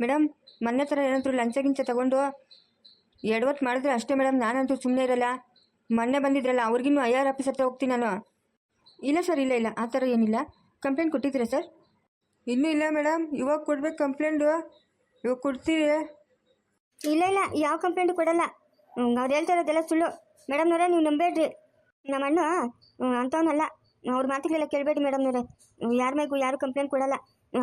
Madam, ಮೊನ್ನೆ ಥರ ಏನಾದರೂ ಲಂಚ ಗಿಂಚ ತಗೊಂಡು ಎಡವತ್ತು ಮಾಡಿದ್ರೆ ಅಷ್ಟೇ ಮೇಡಮ್, ನಾನಂತೂ ಸುಮ್ಮನೆ ಇರಲ್ಲ. ಮೊನ್ನೆ ಬಂದಿದ್ರಲ್ಲ, ಅವ್ರಿಗಿನ್ನೂ ಐ ಆರ್ ಆಫೀಸ್ ಹತ್ರ ಹೋಗ್ತೀನಿ ನಾನು. ಇಲ್ಲ ಸರ್, ಇಲ್ಲ ಇಲ್ಲ, ಆ ಥರ ಏನಿಲ್ಲ. ಕಂಪ್ಲೇಂಟ್ ಕೊಟ್ಟಿದ್ದೀರಾ ಸರ್? ಇನ್ನೂ ಇಲ್ಲ ಮೇಡಮ್, ಇವಾಗ ಕೊಡ್ಬೇಕು ಕಂಪ್ಲೇಂಟು. ಇವಾಗ ಕೊಡ್ತೀವಿ. ಇಲ್ಲ ಇಲ್ಲ, ಯಾವ ಕಂಪ್ಲೇಂಟು ಕೊಡಲ್ಲ. ಅವ್ರು ಹೇಳ್ತಾ ಇರೋದೆಲ್ಲ ಸುಳ್ಳು. ಮೇಡಮ್ನವರೇ ನೀವು ನಂಬೇಡ್ರಿ. ನಮ್ಮ ಅಣ್ಣ ಅಂಥವನಲ್ಲ. ಅವ್ರ ಮಾತುಗಳೆಲ್ಲ ಕೇಳಬೇಡಿ ಮೇಡಮ್ನವರೇ ಯಾರ ಮೇಗೂ ಯಾರು ಕಂಪ್ಲೇಂಟ್ ಕೊಡಲ್ಲ.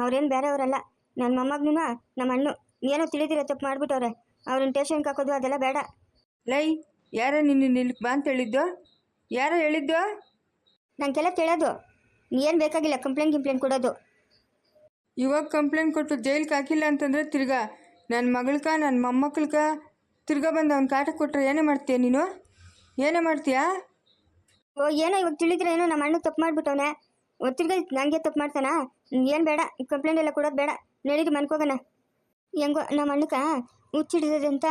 ಅವ್ರೇನು ಬೇರೆಯವರಲ್ಲ. ನನ್ನ ಮೊಮ್ಮಗನೂ ನಮ್ಮ ಅಣ್ಣು ಏನೋ ತಿಳಿದಿರೋ ತಪ್ಪು ಮಾಡಿಬಿಟ್ಟವ್ರೆ. ಅವ್ರನ್ನ ಟೇಷನ್ಗೆ ಹಾಕೋದು ಅದೆಲ್ಲ ಬೇಡ. ಲೈ ಯಾರ ನಿನ್ನ ನಿಲ್ಕ್ ಬಾ ಅಂತ ಹೇಳಿದ್ದು ಯಾರೋ ಹೇಳಿದ್ದು ನನಗೆಲ್ಲ ಕೇಳೋದು. ಏನು ಬೇಕಾಗಿಲ್ಲ ಕಂಪ್ಲೇಂಟ್ ಗಿಂಪ್ಲೇಂಟ್ ಕೊಡೋದು. ಇವಾಗ ಕಂಪ್ಲೇಂಟ್ ಕೊಟ್ಟು ಜೈಲ್ಗೆ ಹಾಕಿಲ್ಲ ಅಂತಂದರೆ ತಿರ್ಗಾ ನನ್ನ ಮಗಳ್ಕ ನನ್ನ ಮೊಮ್ಮಕ್ಳಕ ತಿರ್ಗಾ ಬಂದು ಅವ್ನ ಕಾಟ ಕೊಟ್ಟರೆ ಏನೇ ಮಾಡ್ತೀಯ ನೀನು? ಏನೇ ಮಾಡ್ತೀಯಾ? ಓ ಏನೋ ಇವಾಗ ತಿಳಿದ್ರೆ ಏನೋ ನಮ್ಮ ಅಣ್ಣ ತಪ್ಪು ಮಾಡಿಬಿಟ್ಟವನೆ. ತಿರ್ಗಾ ನನಗೆ ತಪ್ಪು ಮಾಡ್ತಾನಾ? ಏನು ಬೇಡ ಕಂಪ್ಲೇಂಟ್ ಎಲ್ಲ ಕೊಡೋದು ಬೇಡ. ನಡೀರಿ ಮನ್ಕೋಗೋಣ. ಹೆಂಗೋ ನಮ್ಮ ಅಣ್ಣಕ ಹುಚ್ಚಿಡಿದೆ ಅಂತ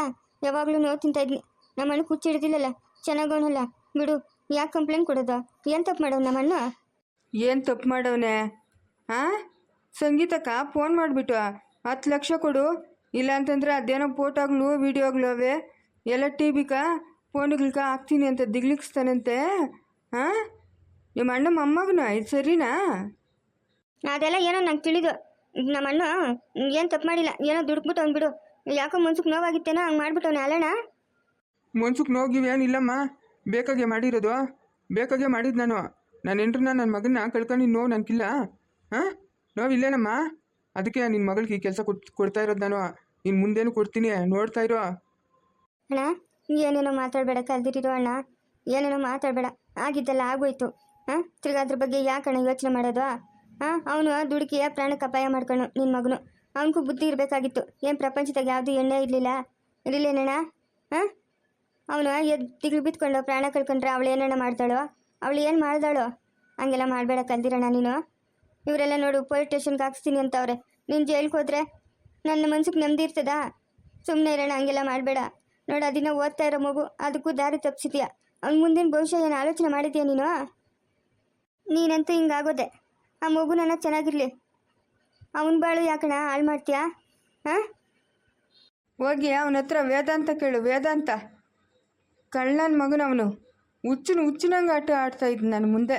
ಯಾವಾಗಲೂ ನೋವು ತಿಂತಾ ಇದ್ನಿ. ನಮ್ಮ ಅಣ್ಣಕ್ಕೆ ಹುಚ್ಚಿಡ್ದಿಲ್ಲಲ್ಲ ಚೆನ್ನಾಗೋಣಲ್ಲ ಬಿಡು ಯಾಕೆ ಕಂಪ್ಲೇಂಟ್ ಕೊಡೋದು? ಏನು ತಪ್ಪು ಮಾಡೋದು ನಮ್ಮ ಅಣ್ಣ? ಏನು ತಪ್ಪು ಮಾಡವನೆ? ಹಾಂ ಸಂಗೀತಕ್ಕ ಫೋನ್ ಮಾಡಿಬಿಟ್ಟು ಹತ್ತು ಲಕ್ಷ ಕೊಡು. ಇಲ್ಲ ಅಂತಂದ್ರೆ ಅದೇನೋ ಫೋಟೋಗ್ಲು ಅವೇ. ಎಲ್ಲ ಟಿ ವಿಕ ಫೋನ್ಗಳ್ಕ ಹಾಕ್ತೀನಿ ಅಂತ ದಿಗ್ಲಿಕ್ಸ್ತಾನಂತೆ. ಹಾಂ ನಿಮ್ಮ ಅಣ್ಣ ಮೊಮ್ಮಗನ? ಇದು ಸರಿನಾ? ಅದೆಲ್ಲ ಏನೋ ನಂಗೆ ತಿಳಿದು ನಮ್ಮ ಅಣ್ಣ ಏನು ತಪ್ಪು ಮಾಡಿಲ್ಲ ಏನೋ ದುಡ್ಕ್ಬಿಟ್ಟು ಅವ್ನು ಬಿಡು ಯಾಕೋ ಮನ್ಸಿಗೆ ನೋವಾಗಿತ್ತೇನೋ ಹಂಗೆ ಮಾಡ್ಬಿಟ್ಟವನ ಅಲ್ಲಣ್ಣ ಮನ್ಸಕ್ಕೆ ನೋಗಿವಿ ಏನಿಲ್ಲಮ್ಮ ಬೇಕಾಗೆ ಮಾಡಿರೋದು. ಬೇಕಾಗೆ ಮಾಡಿದ್ದು ನಾನು. ನನ್ನ ಹೆಂಡ್ರನ್ನ ನನ್ನ ಮಗನ್ನ ಕಳ್ಕೊಂಡು ನೋವು ನನಗಿಲ್ಲ ಹಾಂ? ನೋವಿಲ್ಲೇನಮ್ಮ ಅದಕ್ಕೆ ನಿನ್ನ ಮಗಳಿಗೆ ಈ ಕೆಲಸ ಕೊಟ್ ಕೊಡ್ತಾ ಇರೋದು ನಾನು. ಇನ್ನು ಮುಂದೇನು ಕೊಡ್ತೀನಿ ನೋಡ್ತಾ ಇರೋ. ಅಣ್ಣ ಏನೇನೋ ಮಾತಾಡಬೇಡ ಕಲ್ದಿರೋ ಅಣ್ಣ. ಏನೇನೋ ಮಾತಾಡಬೇಡ. ಆಗಿದ್ದಲ್ಲ ಆಗೋಯ್ತು. ಹಾಂ? ತಿರ್ಗಾ ಅದ್ರ ಬಗ್ಗೆ ಯಾಕಣ್ಣ ಯೋಚನೆ ಮಾಡೋದು? ಹಾಂ, ಅವನು ದುಡುಕಿಯ ಪ್ರಾಣಕ್ಕೆ ಅಪಾಯ ಮಾಡ್ಕೊಂಡು ನಿನ್ನ ಮಗನು. ಅವನಿಗೂ ಬುದ್ಧಿ ಇರಬೇಕಾಗಿತ್ತು. ಏನು ಪ್ರಪಂಚದಾಗ ಯಾವುದು ಎಣ್ಣೆ ಇರಲಿಲ್ಲ? ಇರಲಿಲ್ಲೇನಣ್ಣ ಹಾಂ? ಅವನು ಎದ್ದಿಗಳು ಬಿತ್ಕೊಂಡು ಪ್ರಾಣ ಕಳ್ಕೊಂಡ್ರೆ ಅವಳು ಏನಣ್ಣ ಮಾಡ್ತಾಳೋ? ಅವಳು ಏನು ಮಾಡ್ದಾಳೋ? ಹಂಗೆಲ್ಲ ಮಾಡಬೇಡ ಕಲ್ದಿರಣ್ಣ ನೀನು. ಇವರೆಲ್ಲ ನೋಡು, ಪೊಲೀಸ್ ಸ್ಟೇಷನ್ಗೆ ಹಾಕ್ಸ್ತೀನಿ ಅಂತವ್ರೆ ನೀನು ಜೈಲ್ಗೆ ಹೋದ್ರೆ ನನ್ನ ಮನ್ಸಿಗೆ ನೆಮ್ಮದಿ ಇರ್ತದಾ? ಸುಮ್ಮನೆ ಇರೋಣ ಹಂಗೆಲ್ಲ ಮಾಡಬೇಡ. ನೋಡು ಅದಿನ ಓದ್ತಾ ಇರೋ ಮಗು, ಅದಕ್ಕೂ ದಾರಿ ತಪ್ಪಿಸಿದ್ಯಾ? ಅವ್ನ ಮುಂದಿನ ಭವಿಷ್ಯ ಏನು ಆಲೋಚನೆ ಮಾಡಿದ್ಯಾ ನೀನು? ನೀನಂತೂ ಹಿಂಗಾಗೋದೆ. ಆ ಮಗು ನನ್ನ ಚೆನ್ನಾಗಿರ್ಲಿ. ಅವನ ಬಾಳು ಯಾಕಣ ಹಾಳು ಮಾಡ್ತೀಯಾ? ಹಾಂ ಹೋಗಿ ಅವನ ಹತ್ರ ವೇದಾಂತ ಕೇಳು ವೇದಾಂತ. ಕಳ್ಳನ ಮಗನವನು. ಹುಚ್ಚಿನ ಹುಚ್ಚಿನಂಗೆ ಆಟ ಆಡ್ತಾ ಇದ್ದ ನನ್ನ ಮುಂದೆ.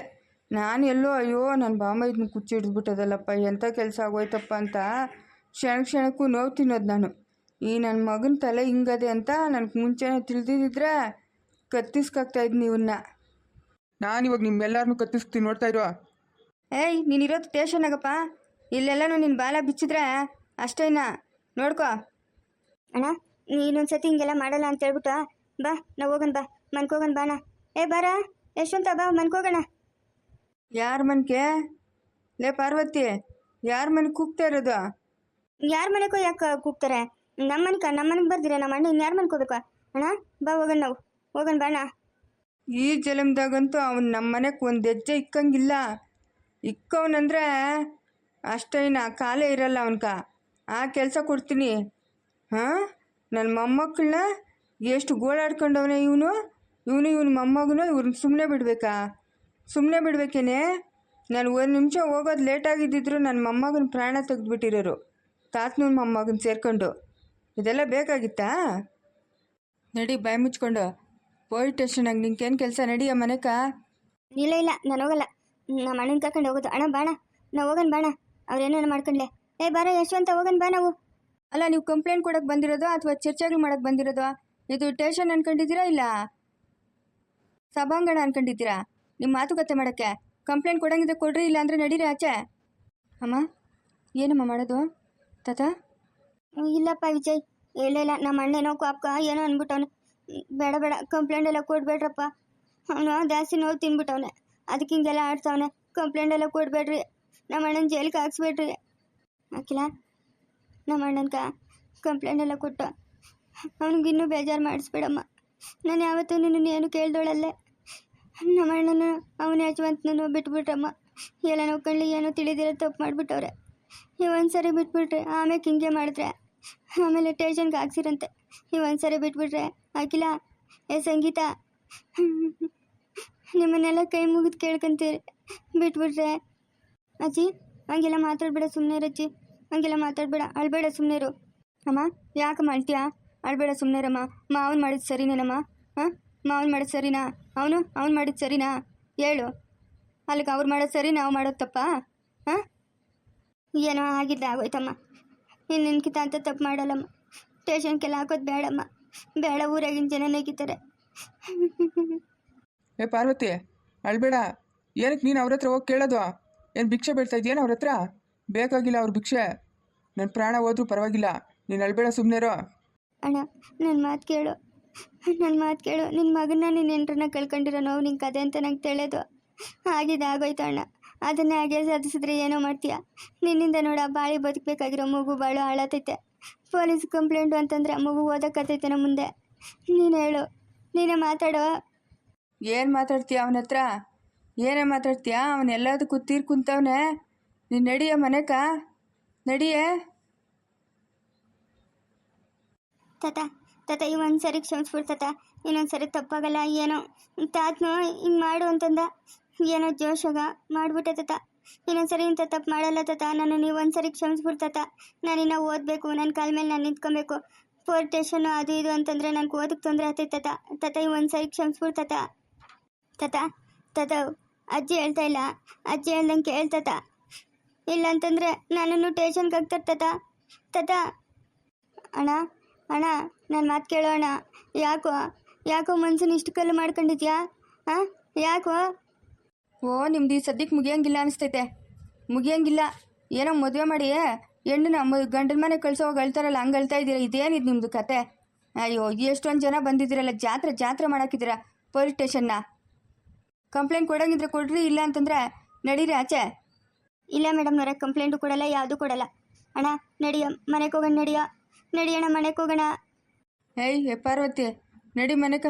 ನಾನು ಎಲ್ಲೋ ಅಯ್ಯೋ ನನ್ನ ಬಾಮ ಇದನ್ನ ಕುಚ್ಚಿ ಹಿಡಿದ್ಬಿಟ್ಟದಲ್ಲಪ್ಪ ಎಂಥ ಕೆಲಸ ಆಗೋಯ್ತಪ್ಪ ಅಂತ ಕ್ಷಣ ಕ್ಷಣಕ್ಕೂ ನೋವು ತಿನ್ನೋದು ನಾನು. ಈ ನನ್ನ ಮಗನ ತಲೆ ಹಿಂಗದೆ ಅಂತ ನನಗೆ ಮುಂಚೆನೇ ತಿಳಿದಿದ್ದಿದ್ರೆ ಕತ್ತಿಸ್ಕಾಗ್ತಾ ಇದ್ನಿ ಇವನ್ನ ನಾನು ಇವಾಗ ನಿಮ್ಮೆಲ್ಲರನ್ನೂ ಕತ್ತಿಸ್ತೀನಿ ನೋಡ್ತಾ ಇರೋ. ಏಯ್ ನೀನಿರೋದು ಆಗಪ್ಪ. ಇಲ್ಲೆಲ್ಲನೂ ನಿನ್ನ ಬಾಲ ಬಿಚ್ಚಿದ್ರೆ ಅಷ್ಟೇನಾ ನೋಡ್ಕೋ. ಅಣ್ಣ ನೀನೊಂದ್ಸತಿ ಹಿಂಗೆಲ್ಲ ಮಾಡಲ್ಲ ಅಂತ ಹೇಳ್ಬಿಟ್ಟು ಬಾ ನಾವು ಹೋಗೋಣ ಬಾ. ಮನ್ಕೋಗೋಣ ಬಾಣ ಏ ಬಾರ. ಯಶವಂತ ಬಾ ಮನ್ಕೋಗೋಣ ಯಾರ ಮನ್ಕೆ? ಲೇ ಪಾರ್ವತಿ ಯಾರ ಮನೆ ಕೂಗ್ತಾ ಇರೋದು? ಯಾರ ಮನೆಗೋ ಯಾಕೆ ಕೂಗ್ತಾರೆ? ನಮ್ಮ ಮನೆಕ ನಮ್ಮ ಮನೆಗೆ ಬರ್ದಿರ? ನಮ್ಮ ಅಣ್ಣ ಇನ್ಯಾರ ಮನ್ಕೋಬೇಕು ಅಣ್ಣ ಬಾ ಹೋಗೋಣ ನಾವು. ಹೋಗೋಣ ಬಾಣ ಈ ಜಲಮ್ದಾಗಂತೂ ಅವನು ನಮ್ಮ ಮನೆಗೆ ಒಂದು ಹೆಜ್ಜೆ ಇಕ್ಕಂಗಿಲ್ಲ. ಇಕ್ಕವನಂದ್ರೆ ಅಷ್ಟೇನ ಕಾಲೇ ಇರಲ್ಲ ಅವನ್ಕ. ಆ ಕೆಲಸ ಕೊಡ್ತೀನಿ. ಹಾಂ? ನನ್ನ ಮೊಮ್ಮಕ್ಕಳನ್ನ ಎಷ್ಟು ಗೋಳಾಡ್ಕೊಂಡವನೇ ಇವನು? ಇವನು ಇವನು ಮೊಮ್ಮಗನು ಇವ್ರನ್ನ ಸುಮ್ಮನೆ ಬಿಡಬೇಕಾ? ಸುಮ್ಮನೆ ಬಿಡ್ಬೇಕೇನೆ? ನಾನು ಒಂದು ನಿಮಿಷ ಹೋಗೋದು ಲೇಟಾಗಿದ್ದಿದ್ರು ನನ್ನ ಮೊಮ್ಮಗನ ಪ್ರಾಣ ತೆಗೆದ್ಬಿಟ್ಟಿರೋರು. ತಾತನೂ ಮೊಮ್ಮಗನ ಸೇರ್ಕೊಂಡು. ಇದೆಲ್ಲ ಬೇಕಾಗಿತ್ತಾ? ನಡಿ ಬಾಯಿ ಮುಚ್ಕೊಂಡು. ಪೊಲೀಸ್ ಸ್ಟೇಷನಾಗ ಏನು ಕೆಲಸ ನಡಿಯ ಮನೆಕ ಇಲ್ಲ ಇಲ್ಲ, ನಾನು ಹೋಗಲ್ಲ. ನಮ್ಮ ಅಣ್ಣನ ಕರ್ಕೊಂಡು ಹೋಗೋದು. ಅಣ್ಣ ಬಾಣ. ನಾವು ಹೋಗೋಣ ಬಾಣ. ಅವ್ರೇನೇನು ಮಾಡ್ಕೊಂಡ್ಲೆ. ಏ ಬಾರ ಯಶವಂತ ಹೋಗನ್ ಬಾ ನಾವು. ಅಲ್ಲ ನೀವು ಕಂಪ್ಲೇಂಟ್ ಕೊಡಕ್ಕೆ ಬಂದಿರೋದು ಅಥವಾ ಚರ್ಚೆಗಳು ಮಾಡಕ್ಕೆ ಬಂದಿರೋದು? ಇದು ಟೇಷನ್ ಅನ್ಕೊಂಡಿದ್ದೀರಾ ಇಲ್ಲ? ಸಭಾಂಗಣ ಅನ್ಕೊಂಡಿದ್ದೀರಾ? ನಿಮ್ಮ ಮಾತುಕತೆ ಮಾಡೋಕ್ಕೆ. ಕಂಪ್ಲೇಂಟ್ ಕೊಡಂಗಿದ್ರೆ ಕೊಡ್ರಿ ಇಲ್ಲ ಅಂದರೆ ನಡೀರಿ ಆಚೆ. ಅಮ್ಮ ಏನಮ್ಮ ಮಾಡೋದು? ತಾತ? ಇಲ್ಲಪ್ಪ ವಿಜಯ್. ಇಲ್ಲ ಇಲ್ಲ. ನಮ್ಮ ಅಣ್ಣೇನೋ ಕಾಪ್ಕ ಏನೋ ಅಂದ್ಬಿಟ್ಟವನೆ ಬೇಡ ಬೇಡ. ಕಂಪ್ಲೇಂಟ್ ಎಲ್ಲ ಕೊಡ್ಬೇಡ್ರಪ್ಪ. ಅವನು ಜಾಸ್ತಿ ನೋವು ತಿನ್ಬಿಟ್ಟವನೆ. ಅದಕ್ಕೆ ಹಿಂಗೆಲ್ಲ ಆಡ್ತಾವನೆ ಕಂಪ್ಲೇಂಟ್ ಎಲ್ಲ ಕೊಡ್ಬೇಡ್ರಿ. ನಮ್ಮ ಅಣ್ಣನ ಜೈಲಿಗೆ ಹಾಕ್ಸ್ಬೇಡ್ರಿ. ಹಾಕಿಲ್ಲ ನಮ್ಮ ಅಣ್ಣನ್ಕ ಕಂಪ್ಲೇಂಟ್ ಎಲ್ಲ ಕೊಟ್ಟು. ಅವ್ನಿಗೆ ಇನ್ನೂ ಬೇಜಾರು ಮಾಡಿಸ್ಬೇಡಮ್ಮ. ನಾನು ಯಾವತ್ತೂ ನಿನ್ನ ಏನು ಕೇಳ್ದೋಳಲ್ಲೇ. ನಮ್ಮ ಅಣ್ಣನ ಅವನ ಯಜವಂತನೂ ಬಿಟ್ಬಿಟ್ರಮ್ಮ. ಎಲ್ಲ ನೋಡ್ಕೊಳ್ಳಿ ಏನೋ ತಿಳಿದಿರೋ ತಪ್ಪು ಮಾಡಿಬಿಟ್ಟವ್ರೆ. ಸರಿ ಬಿಟ್ಬಿಟ್ರೆ ಆಮೇಲೆ ಹಿಂಗೆ ಮಾಡಿದ್ರೆ? ಆಮೇಲೆ ಟೇಷನ್ಗೆ ಹಾಕ್ಸಿರಂತೆ. ಸರಿ ಬಿಟ್ಬಿಟ್ರೆ? ಹಾಕಿಲ್ಲ ಏ ಸಂಗೀತ. ನಿಮ್ಮನ್ನೆಲ್ಲ ಕೈ ಮುಗಿದು ಕೇಳ್ಕೊಂತೀರಿ ಬಿಟ್ಬಿಟ್ರೆ. ಅಜ್ಜಿ, ಹಂಗೆಲ್ಲ ಮಾತಾಡ್ಬೇಡ ಸುಮ್ಮನೆ ಅಜ್ಜಿ. ಹಂಗೆಲ್ಲ ಮಾತಾಡ್ಬೇಡ, ಅಳ್ಬೇಡ ಸುಮ್ಮನೆ ಇರು. ಅಮ್ಮ, ಯಾಕೆ ಮಾಡ್ತೀಯಾ ಅಳ್ಬೇಡ ಸುಮ್ಮನೆರಮ್ಮ ಮಾವನ್ ಮಾಡಿದ್ದು ಸರಿನೇನಮ್ಮ? ಹಾಂ? ಮಾವನ್ ಮಾಡಿದ್ದು ಸರಿನಾ? ಅವನು? ಅವ್ನು ಮಾಡಿದ್ದು ಸರಿನಾ? ಹೇಳು. ಅಲ್ಲಿಗೆ ಅವ್ರು ಮಾಡೋದು ಸರಿ ನಾವು ಮಾಡೋದು ತಪ್ಪಾ? ಹಾಂ? ಏನೋ ಆಗಿದ್ದ, ಆಗೋಯ್ತಮ್ಮ. ಇನ್ನು ನಿನ್ಕಿತ ಅಂತ ತಪ್ಪು ಮಾಡಲ್ಲಮ್ಮ. ಟೇಷನ್ಗೆಲ್ಲ ಹಾಕೋದು ಬೇಡಮ್ಮ. ಬೇಡ, ಊರಾಗಿನ ಜನ ನೆಗಿತಾರೆ ಏ, ಪಾರ್ವತಿ, ಅಳ್ಬೇಡ. ಏನಕ್ಕೆ ನೀನು ಅವ್ರ ಹತ್ರ ಹೋಗಿ ಕೇಳೋದು? ಏನು ಭಿಕ್ಷೆ ಬೇಡ್ತಾ ಇದೆಯೇನು ಅವ್ರ ಹತ್ರ? ಬೇಕಾಗಿಲ್ಲ ಅವ್ರ ಭಿಕ್ಷೆ. ನನ್ನ ಪ್ರಾಣ ಹೋದ್ರೂ ಪರವಾಗಿಲ್ಲ. ನೀನು ಅಳ್ಬೇಡ ಸುಮ್ಮನೆರೋ ಅಣ್ಣ ನನ್ನ ಮಾತು ಕೇಳು. ನನ್ನ ಮಾತು ಕೇಳು. ನಿನ್ನ ಮಗನ ನಿನ್ನ ಎಂಟ್ರನ್ನ ಕಳ್ಕೊಂಡಿರೋ ನೋವು ನಿನ್ನ ಕತೆ ಅಂತ ನಂಗೆ ತಿಳಿಯೋದು ಆಗಿದೆ ಆಗೋಯ್ತು ಅಣ್ಣ. ಅದನ್ನೇ ಹಾಗೆ ಸಾಧಿಸಿದ್ರೆ ಏನೋ ಮಾಡ್ತೀಯ? ನಿನ್ನಿಂದ ನೋಡ ಬಾಳಿ ಬದುಕಬೇಕಾಗಿರೋ ಮಗು ಬಾಳು ಹಾಳಾತೈತೆ. ಪೊಲೀಸ್ ಕಂಪ್ಲೇಂಟು ಅಂತಂದ್ರೆ ಮಗು ಓದಕ್ಕತ್ತೈತೆ ನಮ್ಮ ಮುಂದೆ. ನೀನು ಹೇಳು, ನೀನೇ ಮಾತಾಡೋ ಏನು ಮಾತಾಡ್ತೀಯ ಅವನ ಹತ್ರ? ಏನೇ ಮಾತಾಡ್ತೀಯ? ಅವನೆಲ್ಲದಕ್ಕೂ ಕುಂತವನೇ ಕುಂತವನೆ. ನೀನು ನಡಿಯ ಮನೆಕ? ನಡಿಯೇ? ತಾತ ತಾತ ಈ ಒಂದು ಸರಿ ಕ್ಷಮಿಸ್ಬಿಡು ತಾತ. ಇನ್ನೊಂದು ಸರಿ ತಪ್ಪಾಗಲ್ಲ, ಏನೋ. ತಾತನು ಹಿಂಗೆ ಮಾಡು ಅಂತಂದ. ಏನೋ ಜೋಶಾಗ ಮಾಡಿಬಿಟ್ಟೆ ತಾತ. ಇನ್ನೊಂದು ಸರಿ ಇಂಥ ತಪ್ಪು ಮಾಡಲ್ಲ ತಾತ. ನಾನು ನೀವು ಒಂದು ಸರಿ ನಾನಿನ್ನ ನಾನು ಇನ್ನೂ ಓದಬೇಕು. ನನ್ನ ಕಾಲ ಮೇಲೆ ನಾನು ನಿಂತ್ಕೊಬೇಕು. ಫೋರ್ ಅದು ಇದು ಅಂತಂದರೆ ನನಗೆ ಓದಕ್ಕೆ ತೊಂದರೆ ಆಗ್ತೈತೆ ತಾತ. ತಾತ ಈ ಒಂದು ಸರಿ ಕ್ಷಮಿಸ್ಬಿಡು ತಾತ. ತಾತ ತಾತ ಅಜ್ಜಿ ಹೇಳ್ತಾ ಇಲ್ಲ. ಅಜ್ಜಿ ಹೇಳ್ದಂಗೆ ಕೇಳ್ತಾತ ಇಲ್ಲ ಅಂತಂದರೆ ನನ್ನನ್ನು ಟೇಷನ್ಗೆ ಹಾಕ್ತಾರೆ ತಾತ ತಾತ ಅಣ್ಣ ಅಣ್ಣ, ನಾನು ಮಾತು ಕೇಳೋ ಅಣ್ಣ. ಯಾಕೋ ಯಾಕೋ ಮನ್ಸನ್ನ ಇಷ್ಟು ಕಲ್ಲು ಮಾಡ್ಕೊಂಡಿದ್ಯಾ? ಹಾಂ ಯಾಕೋ? ಓ, ನಿಮ್ದು ಈ ಸದ್ಯಕ್ಕೆ ಮುಗಿಯಂಗಿಲ್ಲ ಅನಿಸ್ತೈತೆ. ಮುಗಿಯಂಗಿಲ್ಲ. ಏನೋ ಮದುವೆ ಮಾಡಿ ಹೆಣ್ಣನ್ನ ಮ, ಗಂಡನ ಮನೆ ಕಳ್ಸೋವಾಗ ಅಳ್ತಾರಲ್ಲ ಹಂಗೆ ಅಳ್ತಾ ಇದ್ದೀರಾ ಇದೇನಿದು ನಿಮ್ಮದು ಕತೆ? ಅಯ್ಯೋ, ಎಷ್ಟೊಂದು ಜನ ಬಂದಿದ್ದೀರಲ್ಲ, ಜಾತ್ರೆ ಜಾತ್ರೆ ಮಾಡಾಕಿದ್ದೀರಾ ಪೊಲೀಸ್ ಸ್ಟೇಷನ್ನ? ಕಂಪ್ಲೇಂಟ್ ಕೊಡೋಂಗಿದ್ರೆ ಕೊಡ್ರಿ ಇಲ್ಲ ಅಂತಂದ್ರೆ ನಡೀರಿ ಆಚೆ. ಇಲ್ಲ ಮೇಡಮ್ನವ್ರೆ ಕಂಪ್ಲೇಂಟು ಕೊಡಲ್ಲ ಯಾವುದೂ ಕೊಡಲ್ಲ. ಅಣ್ಣ ನಡಿಯ ಮನೆಗೆ ಹೋಗೋಣ ನಡಿಯ ನಡಿಯಣ್ಣ ಮನೆಗೆ ಹೋಗೋಣ. ಏಯ್ ಏ ಪಾರ್ವತಿ ನಡಿ ಮನೆಕ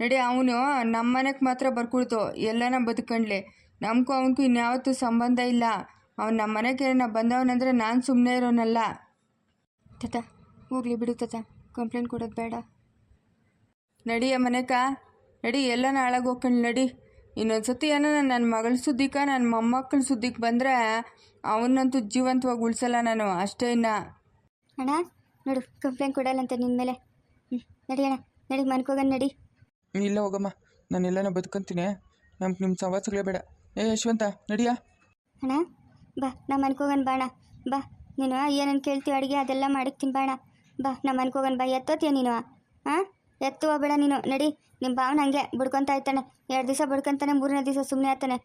ನಡಿ ಅವನು ನಮ್ಮ ಮನೆಗೆ ಮಾತ್ರ ಬರ್ಕೊಳ್ತು ಎಲ್ಲನ ಬದುಕಂಡ್ಲಿ ನಮಗೂ ಅವನಿಗೂ ಇನ್ಯಾವತ್ತೂ ಸಂಬಂಧ ಇಲ್ಲ. ಅವ್ನು ನಮ್ಮ ಮನೆಗೆ ನಾ ಬಂದವನಂದ್ರೆ ನಾನು ಸುಮ್ಮನೆ ಇರೋನಲ್ಲ. ತತ ಹೋಗ್ಲಿ ಬಿಡು ತತ ಕಂಪ್ಲೇಂಟ್ ಕೊಡೋದು ಬೇಡ. ನಡಿಯ ಮನೆಕ ನಡಿ ಎಲ್ಲನ ಹಾಳಾಗಿ ಹೋಗ್ಕೊಂಡು ನಡಿ. ಇನ್ನೊಂದು ಸತಿ ಏನೋ ನನ್ನ ಮಗಳ ಸುದ್ದಿಕ ನನ್ನ ಮೊಮ್ಮಕ್ಕಳ ಸುದ್ದಿಗೆ ಬಂದರೆ ಅವನ್ನಂತೂ ಜೀವಂತವಾಗಿ ಉಳಿಸಲ್ಲ ನಾನು ಅಷ್ಟೇ ಇನ್ನ. ಅಣ್ಣ ನೋಡು ಕಂಪ್ಲೇಂಟ್ ಕೊಡಲ್ಲ ಅಂತ ನಿನ್ನ ಮೇಲೆ ಹ್ಞೂ ನಡಿಯಣ್ಣ ನಡಿ ಮನ್ಕೋಗನ್ ನಡಿ. ಇಲ್ಲ ಹೋಗಮ್ಮ ನಾನು ಎಲ್ಲನ ಬದುಕಂತೀನಿ. ನಮ್ಗೆ ನಿಮ್ಮ ಸವಾಸಗಳೇ ಬೇಡ. ಏ ಯಶವಂತ ನಡಿಯಾ? ಅಣ್ಣ ಬಾ ನಮ್ಮ ಮನ್ಕೋಗನ್ ಬಾಣ ಬಾ ಅಣ್ಣ. ಬಾ ನೀನು ಏನೇನು ಕೇಳ್ತೀವಿ ಅಡುಗೆ ಅದೆಲ್ಲ ಮಾಡಿಕ್ತೀನಿ ಬಾಣ ಬಾ ನಮ್ಮ ಮನ್ಕೋಗನ್ ಬಾ ಎತ್ತೋತಿಯ ನೀನು? ಹಾಂ ಎತ್ತುವ ಬೇಡ ನೀನು ನಡಿ. ನಿಮ್ಮ ಭಾವನ ಹಂಗೆ ಬಿಡ್ಕೊತಾ ಇರ್ತಾನೆ. ಎರಡು ದಿವಸ ಬಿಡ್ಕೊಂತಾನೆ ಮೂರನೇ ದಿವಸ ಸುಮ್ಮನೆ ಆಗ್ತಾನೆ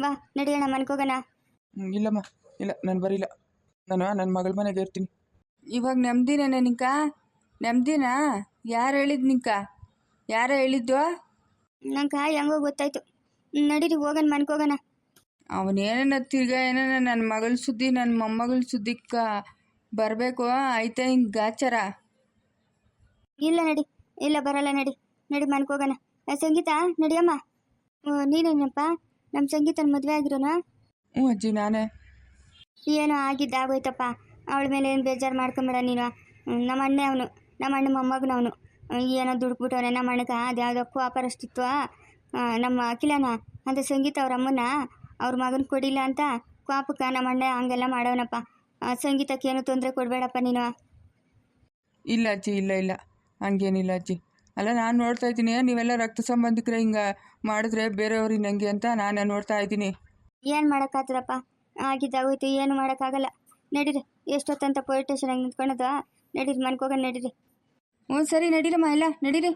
ಬಾ ನಡಿ ಅಣ್ಣ ಮನೆಗೆ ಹೋಗೋಣ. ಹ್ಮ್, ಇಲ್ಲಮ್ಮ ಇಲ್ಲ ನಾನು ಬರೀಲ್ಲ. ನಾನು ನನ್ನ ಮಗಳ ಮನೆಗೆ ಇರ್ತೀನಿ. ಇವಾಗ ನೆಮ್ಮದಿನೇ ನಿಂಕ? ನೆಮ್ಮದಿನ ಯಾರು ಹೇಳಿದ್ ನಿಂಕ? ಯಾರು ಹೇಳಿದ್ದು? ನಂಗೆ ಹೆಂಗೋ ಗೊತ್ತಾಯ್ತು. ನಡೀರಿ ಹೋಗೋಣ ಮನೆಗೆ ಹೋಗೋಣ. ಅವನೇನ ತಿರ್ಗಾ ಏನಾನ ನನ್ನ ಮಗಳ ಸುದ್ದಿ ನನ್ನ ಮೊಮ್ಮಗಳ ಸುದ್ದಿಕ್ಕ ಬರಬೇಕು? ಆಯ್ತಾ ಹಿಂಗೆ ಗಾಚಾರ? ಇಲ್ಲ ನಡಿ ಇಲ್ಲ ಬರಲ್ಲ ನಡಿ. ನಡಿ ಆ, ಸಂಗೀತ ನಡಿಯಮ್ಮ. ನೀನೇನಪ್ಪ? ನಮ್ಮ ಸಂಗೀತನ ಮದುವೆ ಆಗಿರೋನ? ಹ್ಞೂ ಅಜ್ಜಿ ನಾನೇ. ಏನೋ ಆಗಿದ್ದಾಗೋಯ್ತಪ್ಪ ಅವಳ ಮೇಲೆ ಏನು ಬೇಜಾರು ಮಾಡ್ಕೊಂಬೇಡ ನೀನು. ನಮ್ಮ ಅಣ್ಣೆ ಅವನು. ನಮ್ಮ ಅಣ್ಣ ಮೊಮ್ಮಗನ ಅವನು ಏನೋ ದುಡ್ಬಿಟ್ಟವನೆ. ನಮ್ಮ ಅಣ್ಣಗ ಅದು ಯಾವುದೋ ಕೋಪರ್ ಅಷ್ಟಿತ್ತು ನಮ್ಮ ಅಖಿಲನ ಅಂತ ಸಂಗೀತ ಅವ್ರ ಅಮ್ಮನ ಅವ್ರ ಮಗನ ಕೊಡಿಲ್ಲ ಅಂತ ಕ್ವಾಪಕ್ಕ ನಮ್ಮ ಅಣ್ಣ ಹಂಗೆಲ್ಲ ಮಾಡೋನಪ್ಪ. ಸಂಗೀತಕ್ಕೆ ಏನು ತೊಂದರೆ ಕೊಡಬೇಡಪ್ಪ ನೀನು. ಇಲ್ಲ ಅಜ್ಜಿ ಇಲ್ಲ ಇಲ್ಲ. ಹಂಗೇನಿಲ್ಲ ಅಜ್ಜಿ. ಅಲ್ಲ ನಾನು ನೋಡ್ತಾ ಇದ್ದೀನಿ. ನೀವೆಲ್ಲ ರಕ್ತ ಸಂಬಂಧಿಕರ ಹಿಂಗೆ ಮಾಡಿದ್ರೆ ಬೇರೆಯವ್ರಿಗೆ ನಂಗೆ ಅಂತ ನಾನು ನೋಡ್ತಾ ಇದ್ದೀನಿ. ಏನು ಮಾಡೋಕ್ಕಾಗ್ತದಪ್ಪ ಆಗಿದ್ದಾಗೋಯ್ತು ಏನು ಮಾಡೋಕ್ಕಾಗಲ್ಲ. ನಡೀರಿ. ಎಷ್ಟೊತ್ತಂತ ಪೊಲೀಸ್ ಹಂಗೆ ನಿಂತ್ಕೊಳೋದು ನಡೀರಿ ಮನ್ಕೋಗ ನಡೀರಿ. ಹ್ಞೂ ಸರಿ ನಡೀರಮ್ಮ ಎಲ್ಲ ನಡೀರಿ.